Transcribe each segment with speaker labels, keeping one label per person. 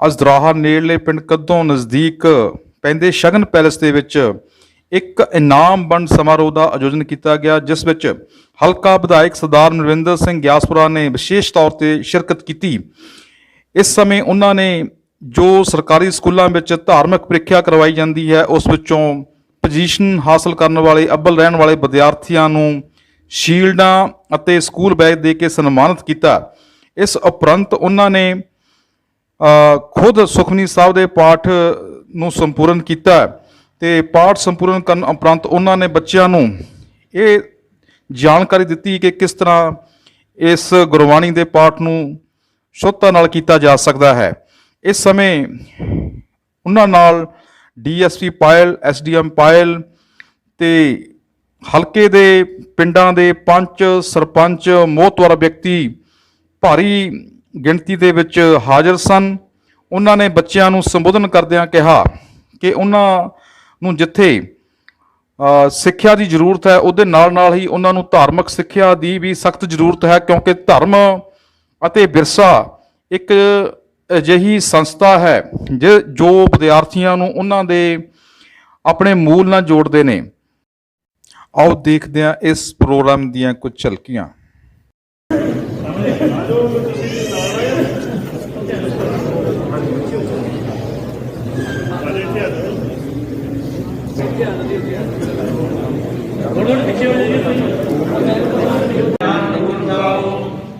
Speaker 1: ਅੱਜ ਦਰਾਹਾ ਨੇੜਲੇ ਪਿੰਡ ਕੱਦੋਂ ਨਜ਼ਦੀਕ ਪੈਂਦੇ ਸ਼ਗਨ ਪੈਲੇਸ ਦੇ ਵਿੱਚ ਇੱਕ ਇਨਾਮ ਵੰਡ ਸਮਾਰੋਹ ਦਾ ਆਯੋਜਨ ਕੀਤਾ ਗਿਆ, ਜਿਸ ਵਿੱਚ ਹਲਕਾ ਵਿਧਾਇਕ ਸਰਦਾਰ ਨਰਿੰਦਰ ਸਿੰਘ ਗਿਆਸਪੁਰਾ ਨੇ ਵਿਸ਼ੇਸ਼ ਤੌਰ ਤੇ ਸ਼ਿਰਕਤ ਕੀਤੀ। ਇਸ ਸਮੇਂ ਉਹਨਾਂ ਨੇ ਜੋ ਸਰਕਾਰੀ ਸਕੂਲਾਂ ਵਿੱਚ ਧਾਰਮਿਕ ਪ੍ਰੀਖਿਆ ਕਰਵਾਈ ਜਾਂਦੀ ਹੈ, ਉਸ ਵਿੱਚੋਂ ਪੋਜੀਸ਼ਨ ਹਾਸਲ ਕਰਨ ਵਾਲੇ, ਅੱਵਲ ਰਹਿਣ ਵਾਲੇ ਵਿਦਿਆਰਥੀਆਂ ਨੂੰ ਸ਼ੀਲਡਾਂ ਅਤੇ ਸਕੂਲ ਬੈਗ ਦੇ ਕੇ ਸਨਮਾਨਿਤ ਕੀਤਾ। ਇਸ ਉਪਰੰਤ ਉਹਨਾਂ ਨੇ ਖੁਦ ਸੁਖਮਨੀ ਸਾਹਿਬ ਦੇ ਪਾਠ ਨੂੰ ਸੰਪੂਰਨ ਕੀਤਾ ਤੇ ਪਾਠ ਸੰਪੂਰਨ ਕਰਨ ਉਪਰੰਤ ਉਹਨਾਂ ਨੇ ਬੱਚਿਆਂ ਨੂੰ ਇਹ ਜਾਣਕਾਰੀ ਦਿੱਤੀ ਕਿ ਕਿਸ ਤਰ੍ਹਾਂ ਇਸ ਗੁਰਬਾਣੀ ਦੇ ਪਾਠ ਨੂੰ ਸ਼ੁੱਧਤਾ ਨਾਲ ਕੀਤਾ ਜਾ ਸਕਦਾ ਹੈ। ਇਸ ਸਮੇਂ ਉਹਨਾਂ ਨਾਲ ਡੀਐਸਪੀ ਪਾਇਲ, ਐਸਡੀਐਮ ਪਾਇਲ ਤੇ ਹਲਕੇ ਦੇ ਪਿੰਡਾਂ ਦੇ ਪੰਚ, ਸਰਪੰਚ, ਮੋਹਤਵਰ ਵਿਅਕਤੀ ਭਾਰੀ ਗਿਣਤੀ ਦੇ ਵਿੱਚ ਹਾਜ਼ਰ ਸਨ। ਉਹਨਾਂ ਨੇ ਬੱਚਿਆਂ ਨੂੰ ਸੰਬੋਧਨ ਕਰਦਿਆਂ ਕਿਹਾ ਕਿ ਉਹਨਾਂ ਨੂੰ ਜਿੱਥੇ ਸਿੱਖਿਆ ਦੀ ਜ਼ਰੂਰਤ ਹੈ, ਉਹਦੇ ਨਾਲ ਨਾਲ ਹੀ ਉਹਨਾਂ ਨੂੰ ਧਾਰਮਿਕ ਸਿੱਖਿਆ ਦੀ ਵੀ ਸਖਤ ਜ਼ਰੂਰਤ ਹੈ, ਕਿਉਂਕਿ ਧਰਮ ਅਤੇ ਵਿਰਸਾ ਇੱਕ ਅਜਿਹੀ ਸੰਸਥਾ ਹੈ, ਜਿ- ਜੋ ਵਿਦਿਆਰਥੀਆਂ ਨੂੰ ਉਹਨਾਂ ਦੇ ਆਪਣੇ ਮੂਲ ਨਾਲ ਜੋੜਦੇ ਨੇ। ਆਓ ਦੇਖਦੇ ਹਾਂ ਇਸ ਪ੍ਰੋਗਰਾਮ ਦੀਆਂ ਕੁਝ ਝਲਕੀਆਂ।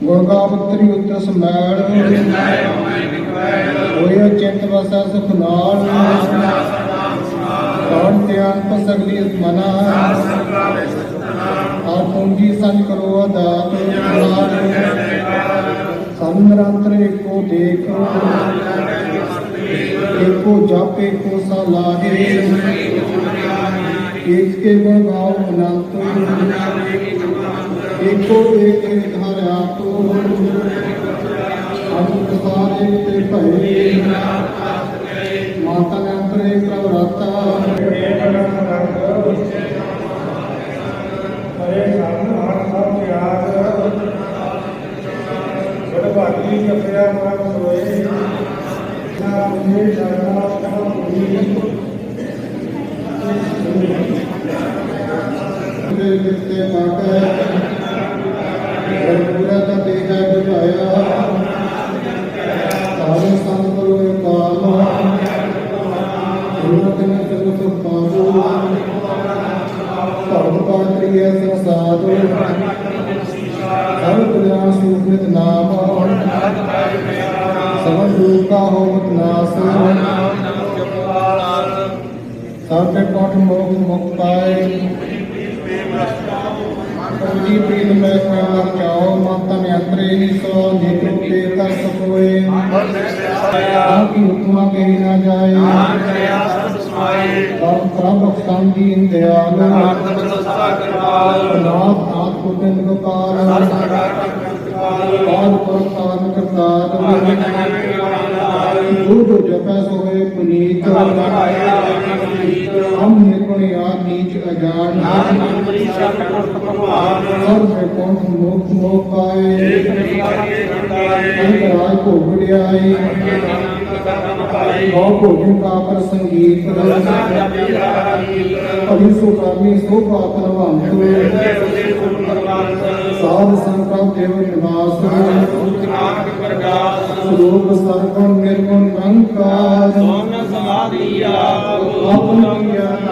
Speaker 2: ਗੁਰਗਾਵਤਰੀ ਉਤਰ ਸਮੈਲ ਹੋਇਓ ਚਿੰਤ ਵਸਾ ਸੁਖ ਨਾਲ ਕੌਣ ਧਿਆਨ ਪਸਗਲੀ ਮਨਾ ਆ ਪੂੰਜੀ ਸੰਗ ਕਰੋ ਅਦਾਤ ਸੰਗਰਾਤਰ ਏਕੋ ਦੇਖ ਏਕੋ ਜਪ ਏਕੋ ਸਲਾਹੇ ਏਕ ਕੇ ਗੁਣ ਗਾਓ ਅਨੰਤ ਏਕੋ ਏਕ ਏਕ ਹਰ ਆਪੋ ਅੰਤ ਸਾਰੇ ਤੇ ਭਏ ਮਾਤਾ ਨੇ ਅੰਤਰੇ ਪ੍ਰਭ ਰਾਤਾ ਹਰੇ ਸਾਨੂੰ ਹਰ ਸਭ ਯਾਦ ਗੁਰ ਭਾਗੀ ਜਪਿਆ ਪੂਰੀ ਦੇ ਦਾ ਦੇਖਾ ਬੁਝਾਇਆ ਸਾਰੇ ਸੰਤ ਸਮਝ ਕਾ ਹੋਵਤ ਨਾਸ। ਸਾਡੇ ਕੋਟ ਮੋਖ ਮੁਖ ਪਾਏ। ਕੰਜੀ ਪੀਨ ਮੈਂ ਕਾਲ ਚਾਓ ਮਾਤਾ ਨੇ ਅੰਤਰੇ ਹੀ ਸੋ ਨੀਤੂ ਤੇ ਕਰ ਸਕੋਏ ਆਕੀ ਹੁਕਮਾ ਕੇ ਨਾ ਜਾਏ। ਪਰ ਪ੍ਰਭ ਸੰਗੀ ਇੰਦਿਆਲ। ਨਾਥ ਨਾਥ ਕੁਟਿੰਦ ਗੋਪਾਲ। ਪਾਦ ਪ੍ਰਤਾਨ ਕਰਤਾਰ। ਦੂਧ ਜਪੈ ਸੋਏ ਪੁਨੀਤ। ਹਮ ਨਿਰਗੁਣ ਯਾਦ ਨੀਚ ਅਜਾਨ ਸਰਬ ਕੋਟ ਮੁਖ ਮੋਖ ਪਾਏ। ਅੰਤ ਰਾਜ ਭੋਗ ਗੋ ਭੋਜਨ ਕਾ ਪਰ ਸੰਗੀਤ ਅਭੀ ਸੋ ਕਰਮੀ ਸੋ ਪਾਪ ਨਵੰਤ ਸਾਧ ਸੰਕਟ ਦੇਵ ਨਿਵਾਸ ਸਰੂਪ ਸਰਗੁਣ ਨਿਰਗੁਣ ਨਿਰੰਕਾਰ ਆਪਨ ਗਿਆਨ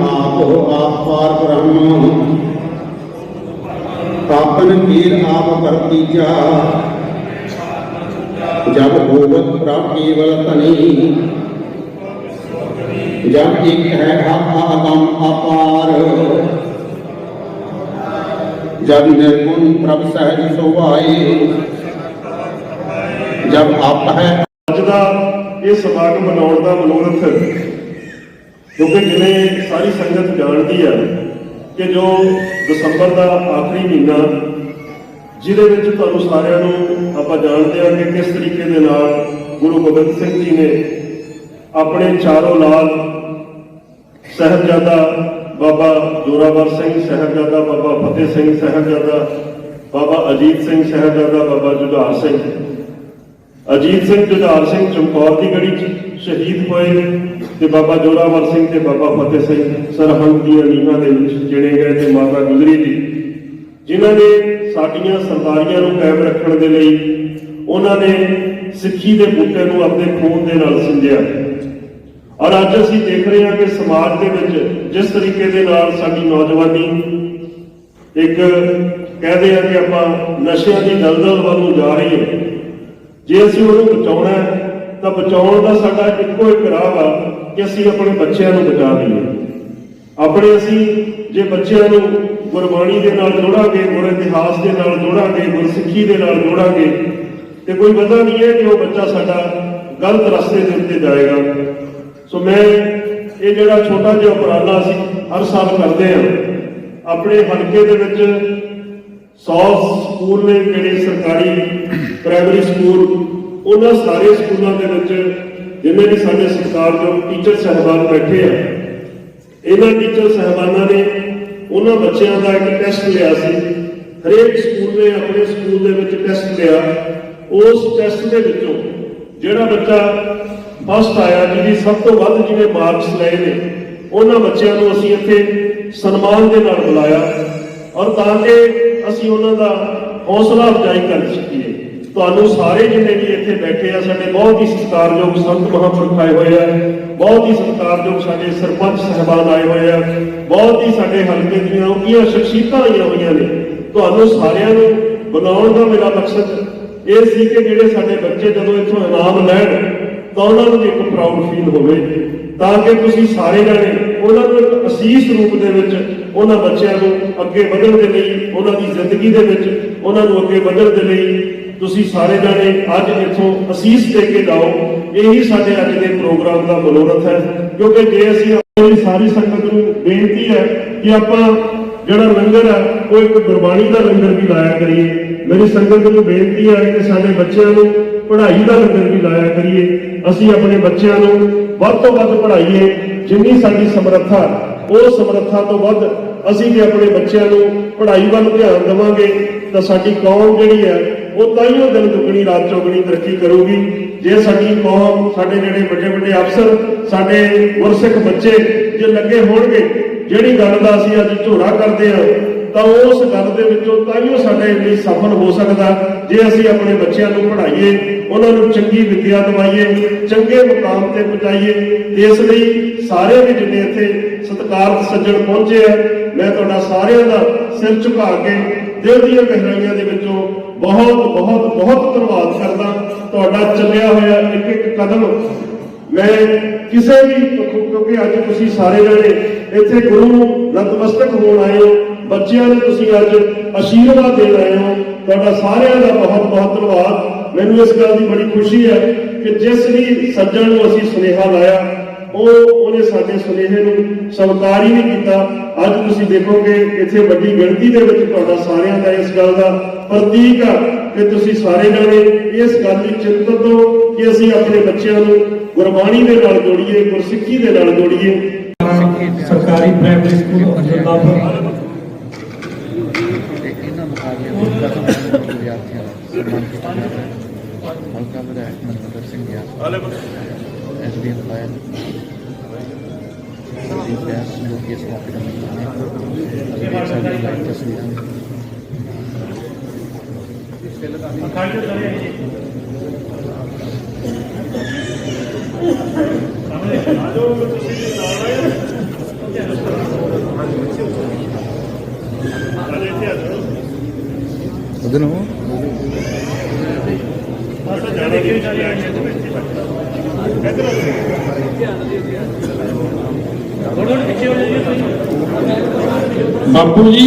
Speaker 3: ਆਪੋ ਆਪ ਪਾਰ ਬ੍ਰਹਮ ਆਪਨ ਕੀਰ ਆਪ ਕਰਤੀਜਾ ਜਬ ਹੋਵਤ ਪ੍ਰਭ ਕੇਵਲ ਤਨੀ ਜਬ ਇੱਕ ਹੈ ਆਪਾ ਅਗੰਮ ਅਪਾਰ ਜਬ ਨਿਰਗੁਣ ਪ੍ਰਭ ਸਹਿਜ ਸੁਭਾਏ, ਜਬ ਆਪ ਹੈ।
Speaker 4: ਅੱਜ ਦਾ ਇਹ ਸਮਾਗਮ ਮਨਾਉਣ ਦਾ ਮਨੋਰਥ, ਕਿਉਂਕਿ ਜਿਵੇਂ ਸਾਰੀ ਸੰਗਤ ਜਾਣਦੀ ਹੈ ਕਿ ਜੋ ਦਸੰਬਰ ਦਾ ਆਖਰੀ ਮਹੀਨਾ, ਜਿਹਦੇ ਵਿੱਚ ਤੁਹਾਨੂੰ ਸਾਰਿਆਂ ਨੂੰ ਆਪਾਂ ਜਾਣਦੇ ਹਾਂ ਕਿ ਕਿਸ ਤਰੀਕੇ ਦੇ ਨਾਲ ਗੁਰੂ ਗੋਬਿੰਦ ਸਿੰਘ ਜੀ ਨੇ ਆਪਣੇ ਚਾਰੋਂ ਲਾਲ ਸਾਹਿਬਜ਼ਾਦਾ ਬਾਬਾ ਜੋਰਾਵਰ ਸਿੰਘ ਸਾਹਿਬਜ਼ਾਦਾ ਬਾਬਾ ਫਤਿਹ ਸਿੰਘ ਸਾਹਿਬਜ਼ਾਦਾ ਬਾਬਾ ਅਜੀਤ ਸਿੰਘ ਸਾਹਿਬਜ਼ਾਦਾ ਬਾਬਾ ਜੁਝਾਰ ਸਿੰਘ। ਅਜੀਤ ਸਿੰਘ, ਜੁਝਾਰ ਸਿੰਘ ਚਮਕੌਰ ਦੀ ਗੜੀ 'ਚ ਸ਼ਹੀਦ ਹੋਏ ਤੇ ਬਾਬਾ ਜੋਰਾਵਰ ਸਿੰਘ ਤੇ ਬਾਬਾ ਫਤਿਹ ਸਿੰਘ ਸਰਹੰਦ ਦੀਆਂ ਨੀਹਾਂ ਦੇ ਵਿੱਚ ਜਿਹੜੇ ਗਏ ਤੇ ਮਾਤਾ ਗੁਜਰੀ ਜੀ, ਜਿਨ੍ਹਾਂ ਨੇ ਸਾਡੀਆਂ ਸਰਦਾਰੀਆਂ ਨੂੰ ਕਾਇਮ ਰੱਖਣ ਦੇ ਲਈ ਉਹਨਾਂ ਨੇ ਸਿੱਖੀ ਦੇ ਬੂਟੇ ਨੂੰ ਆਪਣੇ ਖੂਨ ਦੇ ਨਾਲ ਸਿੰਜਿਆ। ਔਰ ਅੱਜ ਅਸੀਂ ਦੇਖ ਰਹੇ ਹਾਂ ਕਿ ਸਮਾਜ ਦੇ ਵਿੱਚ ਜਿਸ ਤਰੀਕੇ ਦੇ ਨਾਲ ਸਾਡੀ ਨੌਜਵਾਨੀ ਇੱਕ ਕਹਦੇ ਆ ਕਿ ਆਪਾਂ ਨਸ਼ਿਆਂ ਦੀ ਦਲਦਲ ਵੱਲ ਨੂੰ ਜਾ ਰਹੀ ਹੈ। ਜੇ ਅਸੀਂ ਉਹਨੂੰ ਬਚਾਉਣਾ ਹੈ, ਤਾਂ ਬਚਾਉਣ ਦਾ ਸਾਡਾ ਇੱਕੋ ਇੱਕ ਰਾਹ ਵਾ ਕਿ ਅਸੀਂ ਆਪਣੇ ਬੱਚਿਆਂ ਨੂੰ ਬਚਾ ਲਈਏ। ਆਪਣੇ ਅਸੀਂ ਜੇ ਬੱਚਿਆਂ ਨੂੰ ਗੁਰਬਾਣੀ ਦੇ ਨਾਲ ਜੋੜਾਂਗੇ, ਗੁਰ ਇਤਿਹਾਸ ਦੇ ਨਾਲ ਜੋੜਾਂਗੇ, ਗੁਰਸਿੱਖੀ ਦੇ ਨਾਲ ਜੋੜਾਂਗੇ, ਤੇ ਕੋਈ ਪਤਾ ਨਹੀਂ ਹੈ ਕਿ ਉਹ ਬੱਚਾ ਸਾਡਾ ਗਲਤ ਰਸਤੇ ਦੇ ਉੱਤੇ ਜਾਏਗਾ। ਸੋ ਮੈਂ ਇਹ ਜਿਹੜਾ ਛੋਟਾ ਜਿਹਾ ਉਪਰਾਲਾ ਅਸੀਂ ਹਰ ਸਾਲ ਕਰਦੇ ਹਾਂ, ਆਪਣੇ ਹਲਕੇ ਦੇ ਵਿੱਚ 100 ਸਕੂਲ ਨੇ ਜਿਹੜੇ ਸਰਕਾਰੀ ਪ੍ਰਾਇਮਰੀ ਸਕੂਲ ਉਹਨਾਂ ਸਾਰੇ ਸਕੂਲਾਂ ਦੇ ਵਿੱਚ ਜਿੰਨੇ ਵੀ ਸਾਡੇ ਸਰਕਾਰ ਸਤਿਕਾਰਯੋਗ ਟੀਚਰ ਸਹਿਬਾਨ ਬੈਠੇ ਆ, ਇਹਨਾਂ ਟੀਚਰ ਸਹਿਬਾਨਾਂ ਨੇ ਉਹਨਾਂ ਬੱਚਿਆਂ ਦਾ ਇੱਕ ਟੈਸਟ ਲਿਆ ਸੀ। ਹਰੇਕ ਸਕੂਲ ਨੇ ਆਪਣੇ ਸਕੂਲ ਦੇ ਵਿੱਚ ਟੈਸਟ ਲਿਆ। ਉਸ ਟੈਸਟ ਦੇ ਵਿੱਚੋਂ ਜਿਹੜਾ ਬੱਚਾ ਫਸਟ ਆਇਆ ਜਿਹਦੀ ਸਭ ਤੋਂ ਵੱਧ ਜਿਹਨੇ ਮਾਰਕਸ ਲਏ ਨੇ, ਉਹਨਾਂ ਬੱਚਿਆਂ ਨੂੰ ਅਸੀਂ ਇੱਥੇ ਸਨਮਾਨ ਦੇ ਨਾਲ ਬੁਲਾਇਆ ਔਰ ਤਾਂ ਕਿ ਅਸੀਂ ਉਹਨਾਂ ਦਾ ਹੌਸਲਾ ਅਫਜ਼ਾਈ ਕਰ ਸਕੀਏ। ਤੁਹਾਨੂੰ ਸਾਰੇ ਜਿੰਨੇ ਵੀ ਇੱਥੇ ਬੈਠੇ ਆ, ਸਾਡੇ ਬਹੁਤ ਹੀ ਸਤਿਕਾਰਯੋਗ ਸੰਤ ਮਹਾਂਪੁਰਖ ਆਏ ਹੋਏ ਆ, ਬਹੁਤ ਹੀ ਸਤਿਕਾਰਯੋਗ ਸਾਡੇ ਸਰਪੰਚ ਸਹਿਬਾਨ ਆਏ ਹੋਏ ਆ, ਬਹੁਤ ਹੀ ਸਾਡੇ ਹਲਕੇ ਦੀਆਂ ਉੱਚੀਆਂ ਸ਼ਖਸੀਅਤਾਂ ਆਈਆਂ ਹੋਈਆਂ ਨੇ। ਤੁਹਾਨੂੰ ਸਾਰਿਆਂ ਨੂੰ ਬਣਾਉਣ ਦਾ ਮੇਰਾ ਮਕਸਦ ਇਹ ਸੀ ਕਿ ਜਿਹੜੇ ਸਾਡੇ ਬੱਚੇ ਜਦੋਂ ਇੱਥੋਂ ਇਨਾਮ ਲੈਣ ਤਾਂ ਉਹਨਾਂ ਨੂੰ ਇੱਕ ਪ੍ਰਾਊਡ ਫੀਲ ਹੋਵੇ, ਤਾਂ ਕਿ ਤੁਸੀਂ ਸਾਰੇ ਜਾਣੇ ਉਹਨਾਂ ਨੂੰ ਇੱਕ ਅਸੀਸ ਰੂਪ ਦੇ ਵਿੱਚ ਉਹਨਾਂ ਬੱਚਿਆਂ ਨੂੰ ਅੱਗੇ ਵਧਣ ਦੇ ਲਈ, ਉਹਨਾਂ ਦੀ ਜ਼ਿੰਦਗੀ ਦੇ ਵਿੱਚ ਉਹਨਾਂ ਨੂੰ ਅੱਗੇ ਵਧਣ ਦੇ ਲਈ ਤੁਸੀਂ ਸਾਰੇ ਜਾਣੇ ਅੱਜ ਇੱਥੋਂ ਅਸੀਸ ਦੇ ਕੇ ਜਾਓ। ਇਹੀ ਸਾਡੇ ਅੱਜ ਦੇ ਪ੍ਰੋਗਰਾਮ ਦਾ ਮਨੋਰਥ ਹੈ, ਕਿਉਂਕਿ ਜੇ ਅਸੀਂ ਆਪਣੀ ਸਾਰੀ ਸੰਗਤ ਨੂੰ ਬੇਨਤੀ ਹੈ ਕਿ ਆਪਾਂ ਜਿਹੜਾ ਲੰਗਰ ਹੈ, ਉਹ ਇੱਕ ਗੁਰਬਾਣੀ ਦਾ ਲੰਗਰ ਵੀ ਲਾਇਆ ਕਰੀਏ। ਮੇਰੀ ਸੰਗਤ ਨੂੰ ਬੇਨਤੀ ਹੈ ਕਿ ਸਾਡੇ ਬੱਚਿਆਂ ਨੂੰ ਪੜ੍ਹਾਈ ਦਾ ਲੰਗਰ ਵੀ ਲਾਇਆ ਕਰੀਏ। ਅਸੀਂ ਆਪਣੇ ਬੱਚਿਆਂ ਨੂੰ ਵੱਧ ਤੋਂ ਵੱਧ ਪੜ੍ਹਾਈਏ। ਜਿੰਨੀ ਸਾਡੀ ਸਮਰੱਥਾ, ਉਹ ਸਮਰੱਥਾ ਤੋਂ ਵੱਧ ਅਸੀਂ ਜੇ ਆਪਣੇ ਬੱਚਿਆਂ ਨੂੰ ਪੜ੍ਹਾਈ ਵੱਲ ਧਿਆਨ ਦੇਵਾਂਗੇ, ਤਾਂ ਸਾਡੀ ਕੌਮ ਜਿਹੜੀ ਹੈ, ਉਹ ਤਾਈਓ ਦਿਨ ਦੁੱਗਣੀ, ਰਾਤ ਚੌਗਣੀ ਤਰੱਕੀ ਕਰੂਗੀ। ਜੇ ਸਾਡੀ ਕੌਮ, ਸਾਡੇ ਜਿਹੜੇ ਵੱਡੇ ਵੱਡੇ ਅਫਸਰ, ਸਾਡੇ ਗੁਰਸਿੱਖ ਬੱਚੇ ਜੇ ਲੱਗੇ ਹੋਣਗੇ, ਜਿਹੜੀ ਗੱਲ ਦਾ ਅਸੀਂ ਅੱਜ ਝੋਰਾ ਕਰਦੇ ਹਾਂ ਤਾਂ ਉਸ ਗੱਲ ਦੇ ਵਿੱਚੋਂ ਤਾਈਓ ਸਾਡੇ ਲਈ ਸਫਲ ਹੋ ਸਕਦਾ। ਜੇ ਅਸੀਂ ਆਪਣੇ ਬੱਚਿਆਂ ਨੂੰ ਪੜ੍ਹਾਈਏ, ਉਹਨਾਂ ਨੂੰ ਚੰਗੀ ਵਿੱਦਿਆ ਦਿਵਾਈਏ, ਚੰਗੇ ਮੁਕਾਮ ਤੇ ਪਹੁੰਚਾਈਏ, ਇਸ ਲਈ ਸਾਰੇ ਵੀ ਜਿੰਨੇ ਇੱਥੇ ਸਤਿਕਾਰਤ ਸੱਜਣ ਪਹੁੰਚੇ ਆ, ਮੈਂ ਤੁਹਾਡਾ ਸਾਰਿਆਂ ਦਾ ਸਿਰ ਝੁਕਾ ਕੇ ਦਿਲ ਦੀਆਂ ਗਹਿਰਾਈਆਂ ਦੇ ਵਿੱਚੋਂ ਬਹੁਤ ਬਹੁਤ ਬਹੁਤ ਧੰਨਵਾਦ ਕਰਦਾ। ਤੁਹਾਡਾ ਚੱਲਿਆ ਹੋਇਆ ਇੱਕ ਇੱਕ ਕਦਮ ਮੈਂ ਕਿਸੇ ਵੀ ਪੱਖੋਂ, ਕਿਉਂਕਿ ਅੱਜ ਤੁਸੀਂ ਸਾਰੇ ਜਣੇ ਇੱਥੇ ਗੁਰੂ ਨਤਮਸਤਕ ਹੋਣ ਆਏ ਹੋ। ਬੱਚਿਆਂ ਨੂੰ ਤੁਸੀਂ ਅੱਜ ਅਸ਼ੀਰਵਾਦ ਦੇਣ ਆਏ ਹੋ। ਤੁਹਾਡਾ ਸਾਰਿਆਂ ਦਾ ਬਹੁਤ ਬਹੁਤ ਧੰਨਵਾਦ। ਮੈਨੂੰ ਇਸ ਗੱਲ ਦੀ ਬੜੀ ਖੁਸ਼ੀ ਹੈ ਕਿ ਜਿਸ ਵੀ ਸੱਜਣ ਨੂੰ ਅਸੀਂ ਸੁਨੇਹਾ ਲਾਇਆ, ਉਹ ਉਹਨੇ ਸਾਡੇ ਸੁਨੇਹੇ ਨੂੰ ਸਵੀਕਾਰ ਹੀ ਨਹੀਂ ਕੀਤਾ। ਅੱਜ ਤੁਸੀਂ ਦੇਖੋਗੇ ਇੱਥੇ ਵੱਡੀ ਗਿਣਤੀ ਦੇ ਵਿੱਚ ਤੁਹਾਡਾ ਸਾਰਿਆਂ ਦਾ ਇਸ ਗੱਲ ਦਾ ਪ੍ਰਤੀਕ ਆ ਕਿ ਤੁਸੀਂ ਸਾਰੇ ਜਾਣੇ ਇਸ ਗੱਲ ਦੀ ਚਿੰਤਤ ਹੋ ਕਿ ਅਸੀਂ ਆਪਣੇ ਬੱਚਿਆਂ ਨੂੰ ਗੁਰਬਾਣੀ ਦੇ ਨਾਲ ਜੋੜੀਏ, ਗੁਰਸਿੱਖੀ ਦੇ ਨਾਲ ਜੋੜੀਏ।
Speaker 2: ਸਰਕਾਰੀ ਪ੍ਰਾਇਮਰੀ ਸਕੂਲ ਅੰਜਰਦਾਪੁਰ
Speaker 5: ਤੇ ਇਹਨਾਂ ਮੁਕਾਬਲਿਆਂ ਵਿੱਚ ਪ੍ਰਥਮ ਨੰਬਰ ਵਿਦਿਆਰਥੀਆਂ ਦਾ ਸਨਮਾਨ ਕੀਤਾ ਜਾ ਰਿਹਾ ਹੈ ਹਲਕਾ ਵਿਧਾਇਕ ਮਨਿੰਦਰ ਸਿੰਘ ਗਿਆਸ ਐਸਡੀਐਮ ਫਾਇਰ ਦੀ ਬੈਸ ਜੋ ਕਿ ਇਸ ਮੌਕੇ ਦਾ ਮਹਿਮਾਨ ਹੈ ਅਸੀਂ ਦੇਖ ਸਕਦੇ ਹਾਂ ਲਾਈਵ ਤਸਵੀਰਾਂ
Speaker 1: ਉਹਦੇ ਨੂੰ
Speaker 3: ਬਾਪੂ ਜੀ।